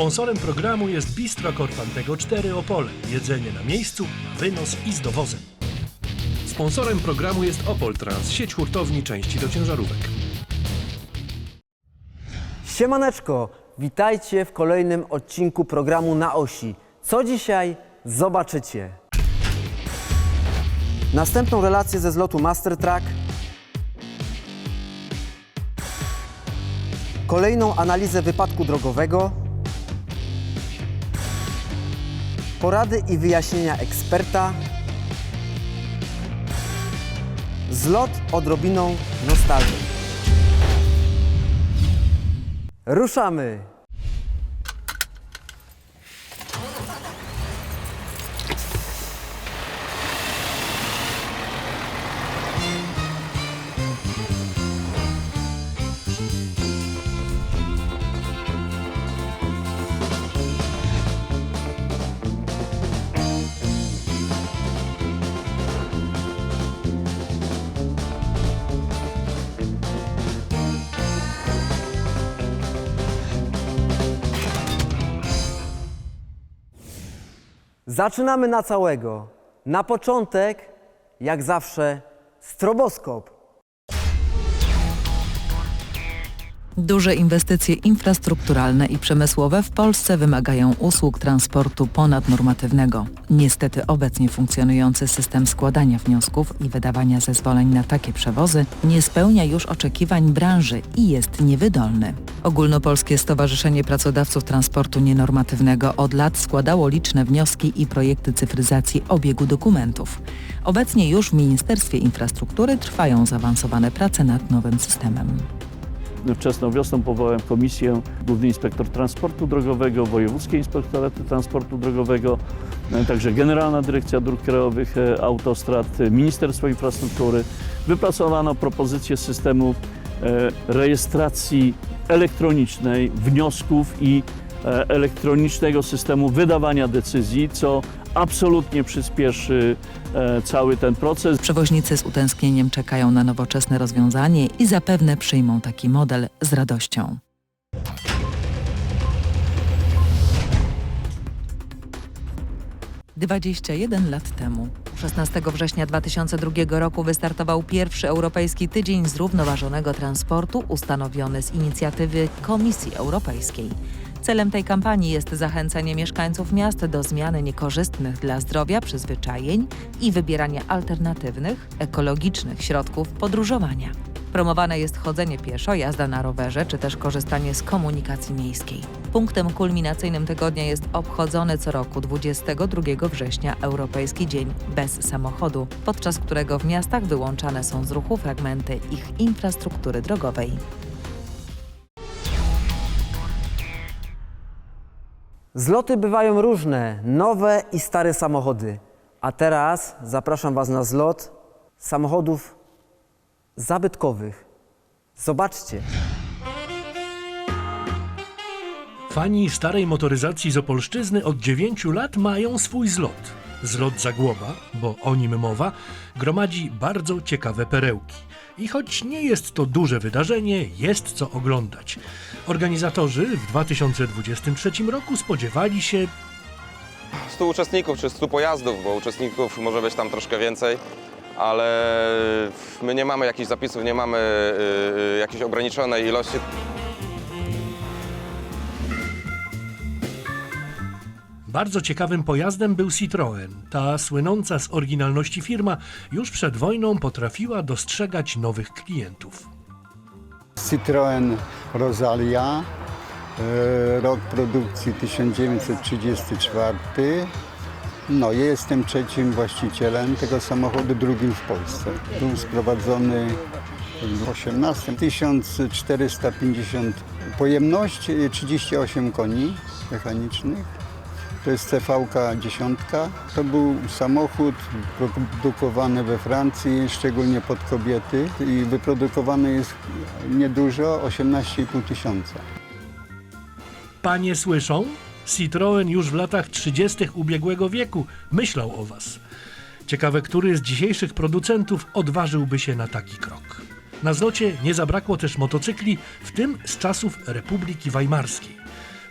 Sponsorem programu jest Bistro Korfantego 4 Opole. Jedzenie na miejscu, na wynos i z dowozem. Sponsorem programu jest Opol Trans, sieć hurtowni części do ciężarówek. Siemaneczko, witajcie w kolejnym odcinku programu Na Osi. Co dzisiaj zobaczycie? Następną relację ze zlotu Master Track. Kolejną analizę wypadku drogowego. Porady i wyjaśnienia eksperta. Zlot odrobiną nostalgii. Ruszamy! Zaczynamy na całego. Na początek, jak zawsze, stroboskop. Duże inwestycje infrastrukturalne i przemysłowe w Polsce wymagają usług transportu ponadnormatywnego. Niestety obecnie funkcjonujący system składania wniosków i wydawania zezwoleń na takie przewozy nie spełnia już oczekiwań branży i jest niewydolny. Ogólnopolskie Stowarzyszenie Pracodawców Transportu Nienormatywnego od lat składało liczne wnioski i projekty cyfryzacji obiegu dokumentów. Obecnie już w Ministerstwie Infrastruktury trwają zaawansowane prace nad nowym systemem. Wczesną wiosną powołałem komisję, Główny Inspektor Transportu Drogowego, Wojewódzkie Inspektoraty Transportu Drogowego, e, także Generalna Dyrekcja Dróg Krajowych, e, Autostrad, e, Ministerstwo Infrastruktury. Wypracowano propozycję systemu rejestracji elektronicznej wniosków i elektronicznego systemu wydawania decyzji, co absolutnie przyspieszy e, cały ten proces. Przewoźnicy z utęsknieniem czekają na nowoczesne rozwiązanie i zapewne przyjmą taki model z radością. Dwadzieścia jeden lat temu, 16 września 2002 roku wystartował pierwszy Europejski Tydzień Zrównoważonego Transportu ustanowiony z inicjatywy Komisji Europejskiej. Celem tej kampanii jest zachęcenie mieszkańców miast do zmiany niekorzystnych dla zdrowia przyzwyczajeń i wybierania alternatywnych, ekologicznych środków podróżowania. Promowane jest chodzenie pieszo, jazda na rowerze czy też korzystanie z komunikacji miejskiej. Punktem kulminacyjnym tygodnia jest obchodzony co roku 22 września Europejski Dzień bez samochodu, podczas którego w miastach wyłączane są z ruchu fragmenty ich infrastruktury drogowej. Zloty bywają różne, nowe i stare samochody. A teraz zapraszam Was na zlot samochodów zabytkowych. Zobaczcie. Fani starej motoryzacji z Opolszczyzny od 9 lat mają swój zlot. Zlot Zagłoba, bo o nim mowa, gromadzi bardzo ciekawe perełki. I choć nie jest to duże wydarzenie, jest co oglądać. Organizatorzy w 2023 roku spodziewali się 100 uczestników czy 100 pojazdów, bo uczestników może być tam troszkę więcej, ale my nie mamy jakichś zapisów, nie mamy y, y, jakiejś ograniczonej ilości. Bardzo ciekawym pojazdem był Citroën. Ta słynąca z oryginalności firma już przed wojną potrafiła dostrzegać nowych klientów. Citroen Rosalia, e, rok produkcji 1934. No, ja jestem trzecim właścicielem tego samochodu, drugim w Polsce. Był sprowadzony w 18 1450 pojemność, e, 38 koni mechanicznych. To jest CV-ka 10. To był samochód produkowany we Francji, szczególnie pod kobiety i wyprodukowany jest niedużo, 18,5 tysiąca. Panie słyszą? Citroën już w latach 30. ubiegłego wieku myślał o Was. Ciekawe, który z dzisiejszych producentów odważyłby się na taki krok. Na zlocie nie zabrakło też motocykli, w tym z czasów Republiki Weimarskiej.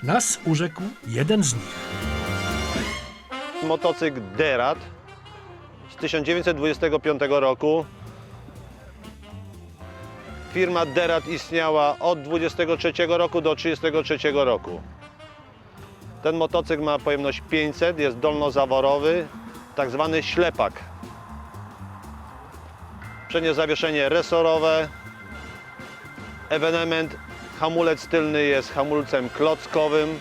Nas urzekł jeden z nich. Motocykl Derat z 1925 roku. Firma Derat istniała od 23 roku do 33 roku. Ten motocykl ma pojemność 500, jest dolnozaworowy, tak zwany ślepak. Przednie zawieszenie resorowe. Ewenement hamulec tylny jest hamulcem klockowym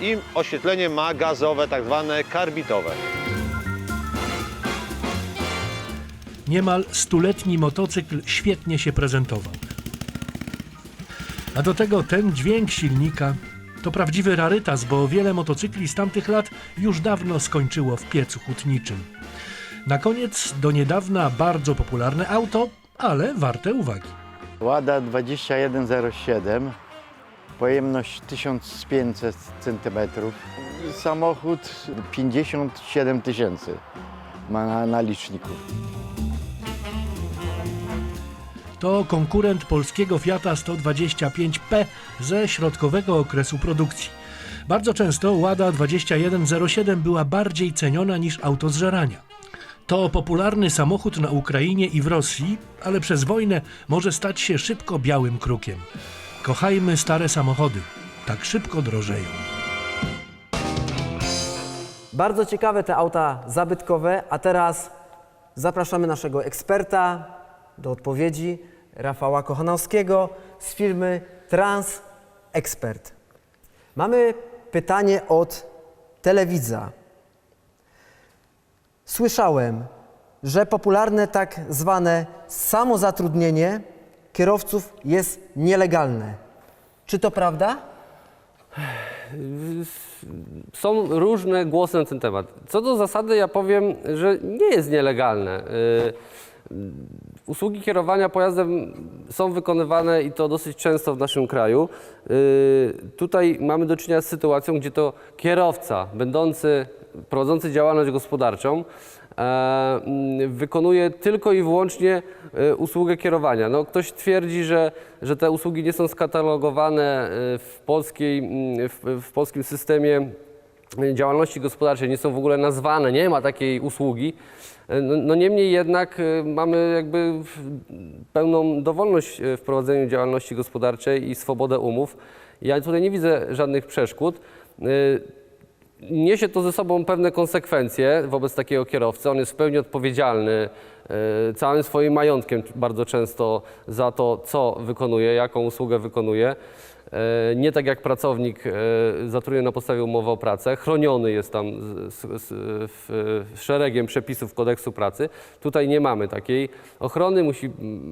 i oświetlenie ma gazowe, tak zwane karbitowe. Niemal stuletni motocykl świetnie się prezentował. A do tego ten dźwięk silnika to prawdziwy rarytas, bo wiele motocykli z tamtych lat już dawno skończyło w piecu hutniczym. Na koniec do niedawna bardzo popularne auto, ale warte uwagi. Łada 2107, pojemność 1500 cm, samochód 57 tysięcy ma na, na liczniku. To konkurent polskiego Fiata 125P ze środkowego okresu produkcji. Bardzo często Łada 2107 była bardziej ceniona niż auto z. To popularny samochód na Ukrainie i w Rosji, ale przez wojnę może stać się szybko białym krukiem. Kochajmy stare samochody, tak szybko drożeją. Bardzo ciekawe te auta zabytkowe, a teraz zapraszamy naszego eksperta do odpowiedzi, Rafała Kochanowskiego z firmy Trans Expert. Mamy pytanie od telewidza. Słyszałem, że popularne tak zwane samozatrudnienie kierowców jest nielegalne. Czy to prawda? Są różne głosy na ten temat. Co do zasady, ja powiem, że nie jest nielegalne. Y, Usługi kierowania pojazdem są wykonywane i to dosyć często w naszym kraju. Y, Tutaj mamy do czynienia z sytuacją, gdzie to kierowca będący, prowadzący działalność gospodarczą wykonuje tylko i wyłącznie e, usługę kierowania. No, ktoś twierdzi, że, że te usługi nie są skatalogowane e, w, polskiej, mm, w, w polskim systemie działalności gospodarczej, nie są w ogóle nazwane, nie ma takiej usługi. E, No, no niemniej jednak e, mamy jakby pełną dowolność e, w prowadzeniu działalności gospodarczej i swobodę umów. Ja tutaj nie widzę żadnych przeszkód. Niesie to ze sobą pewne konsekwencje wobec takiego kierowcy. On jest w pełni odpowiedzialny e, całym swoim majątkiem bardzo często za to, co wykonuje, jaką usługę wykonuje. E, Nie tak jak pracownik e, zatrudniony na podstawie umowy o pracę, chroniony jest tam z, z, w, szeregiem przepisów kodeksu pracy. Tutaj nie mamy takiej ochrony, musi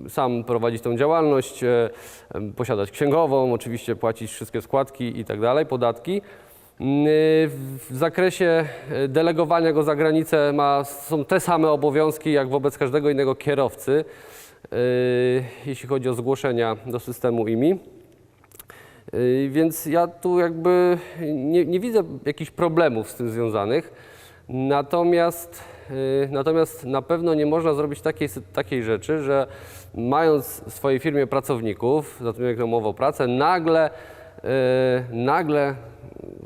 sam prowadzić tą działalność, posiadać księgową, oczywiście płacić wszystkie składki i tak dalej, podatki. Mm, W zakresie e, delegowania go za granicę ma, są te same obowiązki jak wobec każdego innego kierowcy, e, jeśli chodzi o zgłoszenia do systemu IMI. Więc ja tu jakby nie, nie widzę jakichś problemów z tym związanych. Natomiast, natomiast na pewno nie można zrobić takiej, takiej rzeczy, że mając w swojej firmie pracowników, zatrudnionych na umowę o pracę, nagle, nagle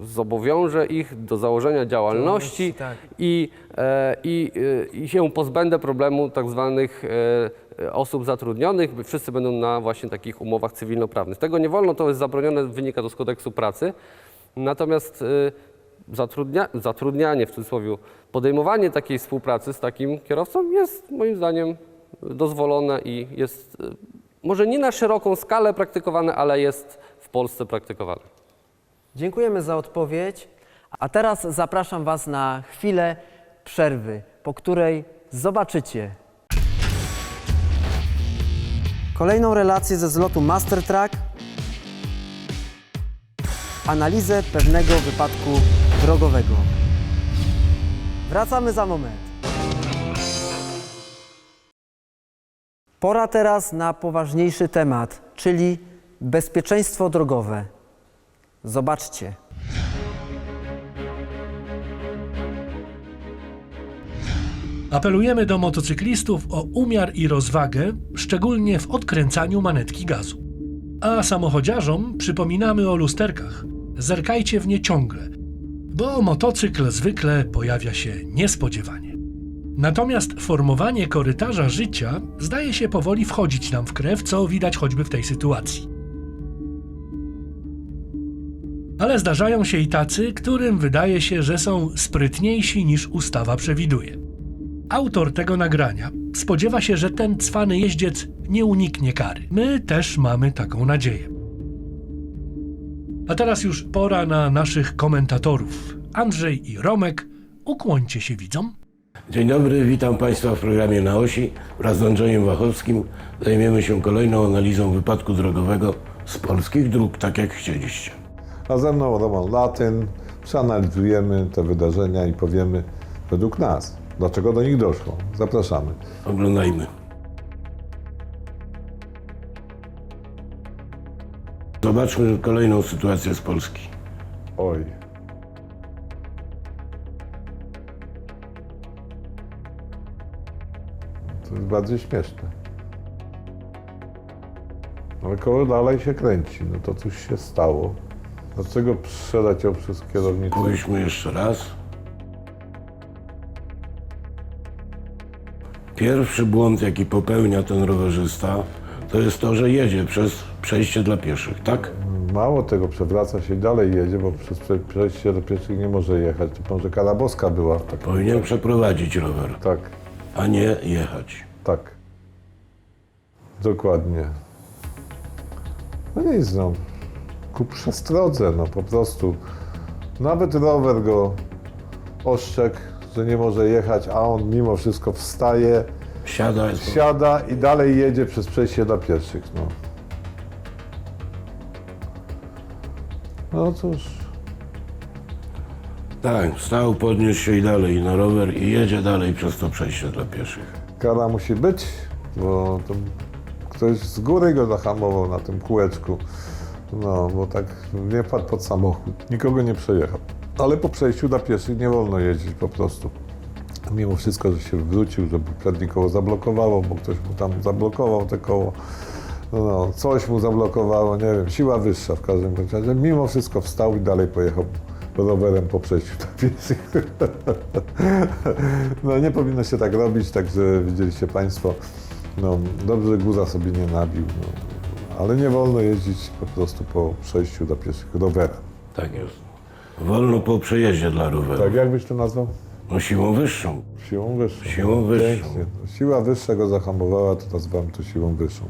zobowiąże ich do założenia działalności tak. i, e, i, e, i się pozbędę problemu tak zwanych e, osób zatrudnionych. Wszyscy będą na właśnie takich umowach cywilnoprawnych. Tego nie wolno, to jest zabronione, wynika to z kodeksu pracy. Natomiast e, zatrudnia, zatrudnianie, w cudzysłowie, podejmowanie takiej współpracy z takim kierowcą jest moim zdaniem dozwolone i jest może nie na szeroką skalę praktykowane, ale jest Polsce praktykowane. Dziękujemy za odpowiedź. A teraz zapraszam Was na chwilę przerwy, po której zobaczycie kolejną relację ze zlotu Master Track, analizę pewnego wypadku drogowego. Wracamy za moment. Pora teraz na poważniejszy temat, czyli bezpieczeństwo drogowe. Zobaczcie. Apelujemy do motocyklistów o umiar i rozwagę, szczególnie w odkręcaniu manetki gazu. A samochodziarzom przypominamy o lusterkach. zerkajcie w nie ciągle, bo motocykl zwykle pojawia się niespodziewanie. Natomiast formowanie korytarza życia zdaje się powoli wchodzić nam w krew, co widać choćby w tej sytuacji. Ale zdarzają się i tacy, którym wydaje się, że są sprytniejsi niż ustawa przewiduje. Autor tego nagrania spodziewa się, że ten cwany jeździec nie uniknie kary. My też mamy taką nadzieję. A teraz już pora na naszych komentatorów. Andrzej i Romek, ukłońcie się widzom. Dzień dobry, witam Państwa w programie Na Osi. Wraz z Andrzejem Wachowskim zajmiemy się kolejną analizą wypadku drogowego z polskich dróg, tak jak chcieliście. A ze mną Roman Latyn. Przeanalizujemy te wydarzenia i powiemy według nas, dlaczego do nich doszło. Zapraszamy. Oglądajmy. Zobaczmy kolejną sytuację z Polski. Oj. To jest bardziej śmieszne. Ale koło dalej się kręci. No to coś się stało. Dlaczego przeleciał przez kierownicę? Spójrzmy jeszcze raz. Pierwszy błąd, jaki popełnia ten rowerzysta, to jest to, że jedzie przez przejście dla pieszych, tak? Mało tego, przewraca się i dalej jedzie, bo przez prze- przejście do pieszych nie może jechać. To może kara boska była. Tak, Powinien przeprowadzić rower, tak, a nie jechać. tak. Dokładnie. No nic, no. Ku przestrodze, no po prostu. Nawet rower go ostrzegł, że nie może jechać, a on mimo wszystko wstaje, Siada, jest siada i dalej jedzie przez przejście dla pieszych, no. No cóż, Tak, wstał, podniósł się i dalej na rower i jedzie dalej przez to przejście dla pieszych. kara musi być, bo to ktoś z góry go zahamował na tym kółeczku. No, bo tak nie wpadł pod samochód, nikogo nie przejechał. Ale po przejściu dla pieszych nie wolno jeździć po prostu. Mimo wszystko, że się wrócił, żeby przednie koło zablokowało, bo ktoś mu tam zablokował te koło. No, coś mu zablokowało, nie wiem, siła wyższa w każdym razie. Mimo wszystko wstał i dalej pojechał rowerem po przejściu dla pieszych. No nie powinno się tak robić, także widzieliście Państwo, no dobrze guza sobie nie nabił, no, ale nie wolno jeździć po prostu po przejściu dla pieszych rowerem. Tak jest. Wolno po przejeździe dla roweru. Tak, jak byś to nazwał? No siłą wyższą. Siłą wyższą. Siłą wyższą. Pięknie. Siła wyższa go zahamowała, to nazywam to siłą wyższą.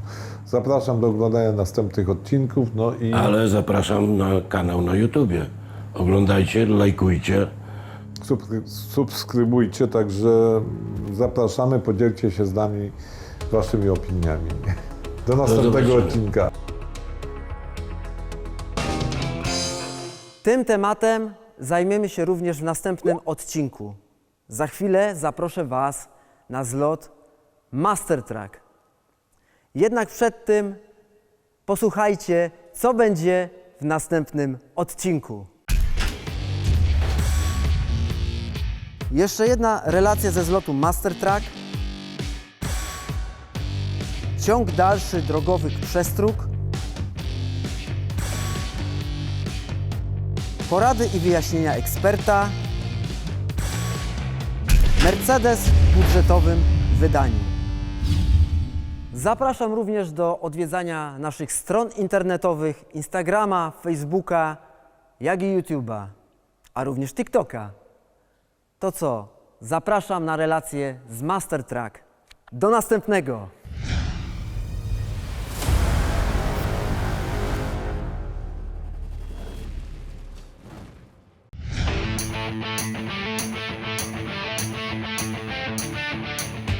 Zapraszam do oglądania następnych odcinków, no i Ale zapraszam na kanał na YouTubie. Oglądajcie, lajkujcie. subskry- subskrybujcie, także zapraszamy, podzielcie się z nami Waszymi opiniami. Do następnego zobaczenia. odcinka. Tym tematem zajmiemy się również w następnym odcinku. Za chwilę zaproszę Was na zlot Master Track. Jednak przed tym posłuchajcie, co będzie w następnym odcinku. Jeszcze jedna relacja ze zlotu Master Track. Ciąg dalszy drogowych przestróg. Porady i wyjaśnienia eksperta. Mercedes w budżetowym wydaniu. Zapraszam również do odwiedzania naszych stron internetowych, Instagrama, Facebooka, jak i YouTube'a, a również TikToka. To co? Zapraszam na relację z Master Track. Do następnego!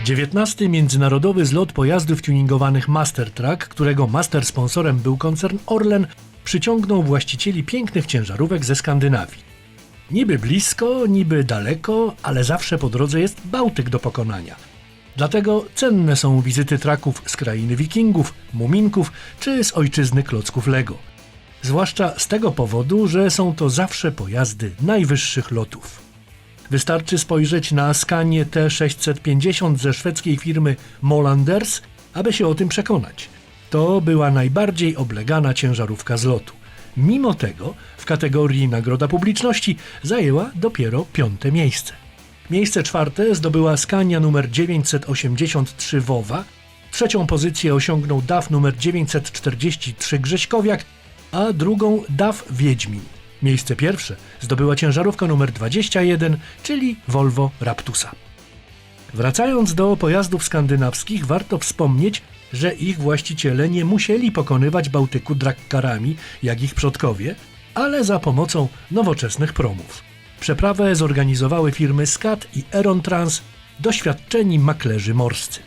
XIX Międzynarodowy Zlot Pojazdów Tuningowanych Mastertrack, którego master sponsorem był koncern Orlen, przyciągnął właścicieli pięknych ciężarówek ze Skandynawii. Niby blisko, niby daleko, ale zawsze po drodze jest Bałtyk do pokonania. Dlatego cenne są wizyty traków z krainy wikingów, muminków czy z ojczyzny klocków Lego. Zwłaszcza z tego powodu, że są to zawsze pojazdy najwyższych lotów. Wystarczy spojrzeć na Scanie T650 ze szwedzkiej firmy Molanders, aby się o tym przekonać. To była najbardziej oblegana ciężarówka z lotu. Mimo tego w kategorii Nagroda Publiczności zajęła dopiero piąte miejsce. Miejsce czwarte zdobyła Skania numer 983 Wowa, trzecią pozycję osiągnął DAF numer 943 Grześkowiak, a drugą DAF Wiedźmin. Miejsce pierwsze zdobyła ciężarówka numer 21, czyli Volvo Raptusa. Wracając do pojazdów skandynawskich, warto wspomnieć, że ich właściciele nie musieli pokonywać Bałtyku drakkarami, jak ich przodkowie, ale za pomocą nowoczesnych promów. Przeprawę zorganizowały firmy SCAT i Erontrans, doświadczeni maklerzy morscy.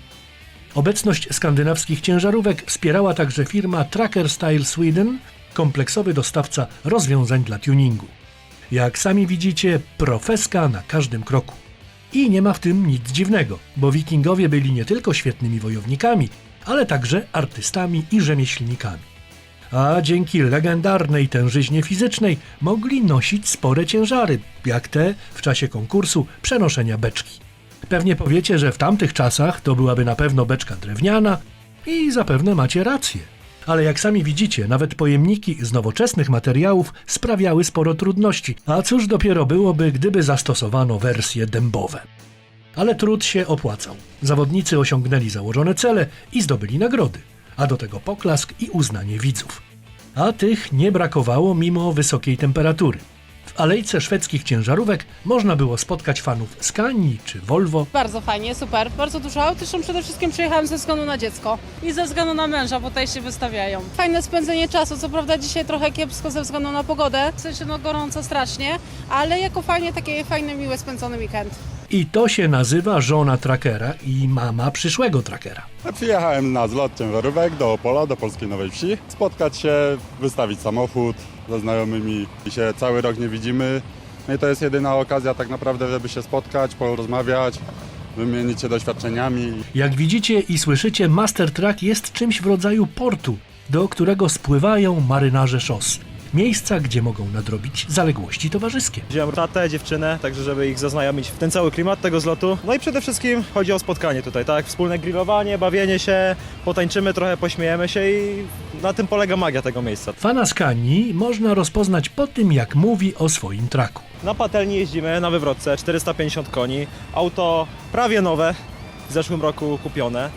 Obecność skandynawskich ciężarówek wspierała także firma Tracker Style Sweden, kompleksowy dostawca rozwiązań dla tuningu. Jak sami widzicie, profeska na każdym kroku. I nie ma w tym nic dziwnego, bo wikingowie byli nie tylko świetnymi wojownikami, ale także artystami i rzemieślnikami. A dzięki legendarnej tężyźnie fizycznej mogli nosić spore ciężary, jak te w czasie konkursu przenoszenia beczki. Pewnie powiecie, że w tamtych czasach to byłaby na pewno beczka drewniana i zapewne macie rację. Ale jak sami widzicie, nawet pojemniki z nowoczesnych materiałów sprawiały sporo trudności, a cóż dopiero byłoby, gdyby zastosowano wersje dębowe. Ale trud się opłacał. Zawodnicy osiągnęli założone cele i zdobyli nagrody, a do tego poklask i uznanie widzów. A tych nie brakowało mimo wysokiej temperatury. W alejce szwedzkich ciężarówek można było spotkać fanów Scanii czy Volvo, Bardzo fajnie, super, bardzo dużo aut. Zresztą przede wszystkim przyjechałam ze względu na dziecko i ze względu na męża, bo tutaj się wystawiają. Fajne spędzenie czasu, co prawda dzisiaj trochę kiepsko ze względu na pogodę, w sensie no gorąco strasznie, ale jako fajnie, takie fajne, miłe spędzony weekend. I to się nazywa żona trackera i mama przyszłego trackera. Przyjechałem na zlot ciężarówek do Opola, do Polskiej Nowej Wsi, spotkać się, wystawić samochód ze znajomymi. I się cały rok nie widzimy. No i to jest jedyna okazja tak naprawdę, żeby się spotkać, porozmawiać, wymienić się doświadczeniami. Jak widzicie i słyszycie, Master Track jest czymś w rodzaju portu, do którego spływają marynarze szos. Miejsca, gdzie mogą nadrobić zaległości towarzyskie. Wziąłem tatę, dziewczynę, także żeby ich zaznajomić w ten cały klimat tego zlotu. No i przede wszystkim chodzi o spotkanie tutaj, tak? Wspólne grillowanie, bawienie się, potańczymy trochę, pośmiejemy się i na tym polega magia tego miejsca. Fana Skanii można rozpoznać po tym, jak mówi o swoim traku. Na patelni jeździmy na wywrotce, 450 koni, auto prawie nowe, w zeszłym roku kupione.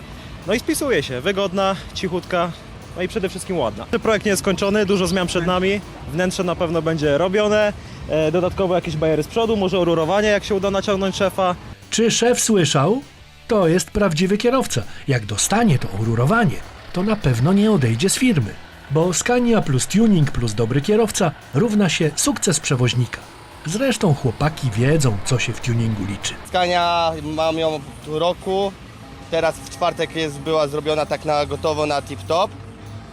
No i spisuje się, wygodna, cichutka, no i przede wszystkim ładna. Projekt nie jest skończony, dużo zmian przed nami, wnętrze na pewno będzie robione, e, dodatkowo jakieś bajery z przodu, może rurowanie, jak się uda naciągnąć szefa. Czy szef słyszał? To jest prawdziwy kierowca. Jak dostanie to orurowanie, to na pewno nie odejdzie z firmy. Bo Scania plus tuning plus dobry kierowca równa się sukces przewoźnika. Zresztą chłopaki wiedzą, co się w tuningu liczy. Skania mam ją roku. Teraz w czwartek jest, była zrobiona tak na gotowo na tip-top.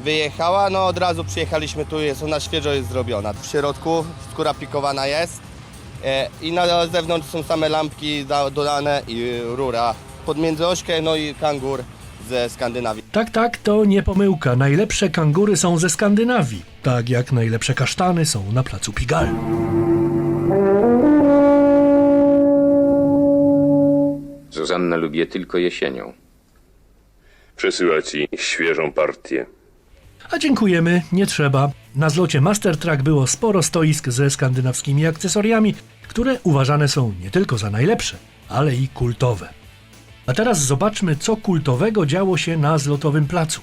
Wyjechała, no od razu przyjechaliśmy tu, jest ona świeżo jest zrobiona. W środku skóra pikowana jest e, i na zewnątrz są same lampki da- dodane i rura. Podmiędzy ośkę, no i kangur ze Skandynawii. Tak, tak, to nie pomyłka. Najlepsze kangury są ze Skandynawii. Tak jak najlepsze kasztany są na placu Pigalle. Zuzanna lubi je tylko jesienią. Przesyła ci świeżą partię. A dziękujemy, nie trzeba. Na zlocie Master Track było sporo stoisk ze skandynawskimi akcesoriami, które uważane są nie tylko za najlepsze, ale i kultowe. A teraz zobaczmy, co kultowego działo się na zlotowym placu.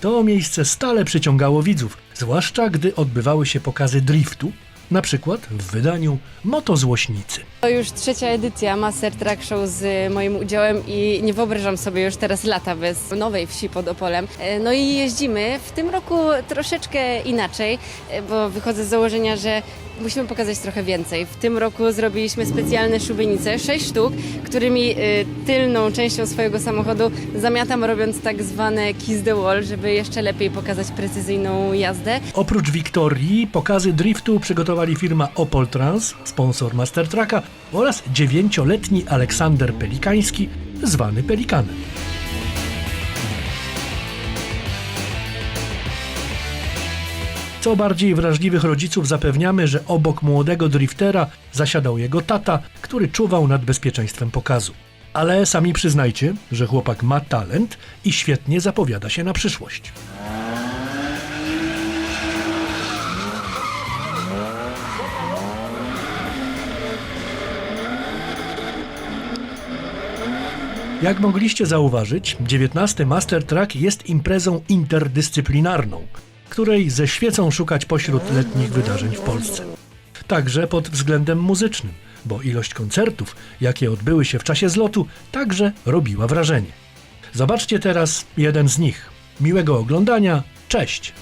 To miejsce stale przyciągało widzów, zwłaszcza gdy odbywały się pokazy driftu, na przykład w wydaniu Motozłośnicy. To już trzecia edycja Master Track Show z moim udziałem i nie wyobrażam sobie już teraz lata bez nowej wsi pod Opolem. E, No i jeździmy w tym roku troszeczkę inaczej, e, bo wychodzę z założenia, że musimy pokazać trochę więcej. W tym roku zrobiliśmy specjalne szubienice, sześć sztuk, którymi e, tylną częścią swojego samochodu zamiatam robiąc tak zwane kiss the wall, żeby jeszcze lepiej pokazać precyzyjną jazdę. Oprócz Wiktorii, pokazy driftu przygotowali firma Opol Trans, sponsor Master Tracka oraz dziewięcioletni Aleksander Pelikański, zwany Pelikanem. Co bardziej wrażliwych rodziców zapewniamy, że obok młodego driftera zasiadał jego tata, który czuwał nad bezpieczeństwem pokazu. Ale sami przyznajcie, że chłopak ma talent i świetnie zapowiada się na przyszłość. Jak mogliście zauważyć, 19 Master Track jest imprezą interdyscyplinarną której ze świecą szukać pośród letnich wydarzeń w Polsce. Także pod względem muzycznym, bo ilość koncertów, jakie odbyły się w czasie zlotu, także robiła wrażenie. Zobaczcie teraz jeden z nich. Miłego oglądania, cześć!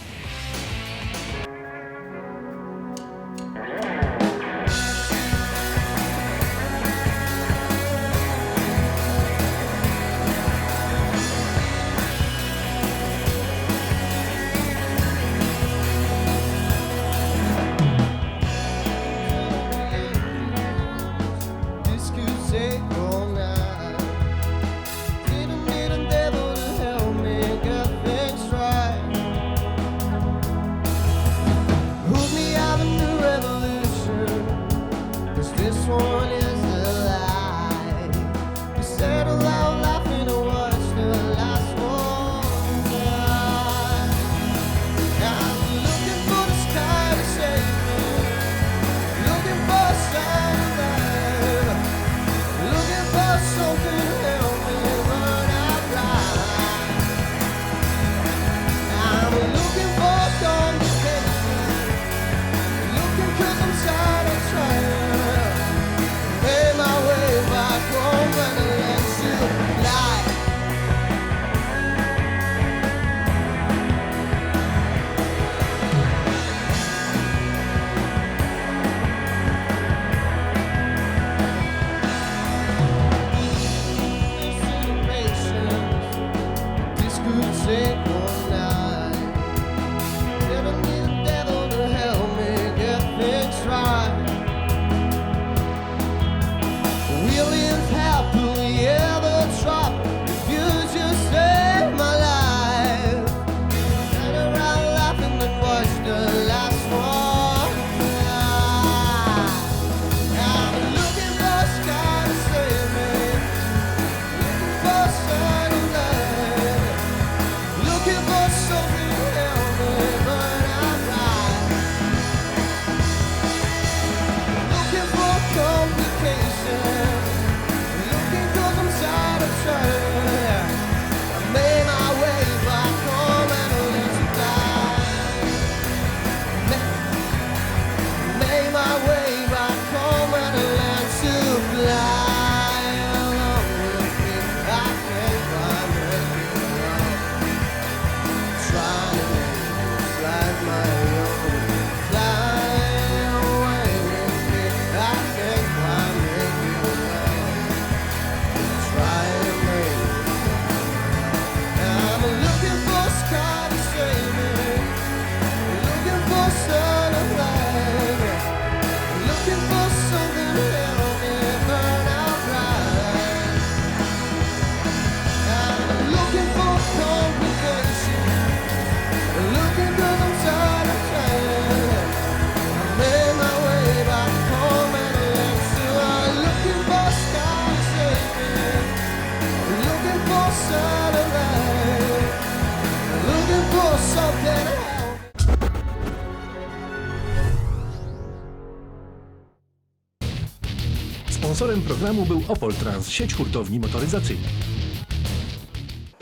programu był Opol Trans, sieć hurtowni motoryzacyjnych.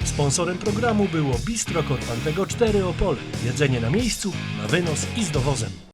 Sponsorem programu było Bistro Korpantego 4 Opole. Jedzenie na miejscu, na wynos i z dowozem.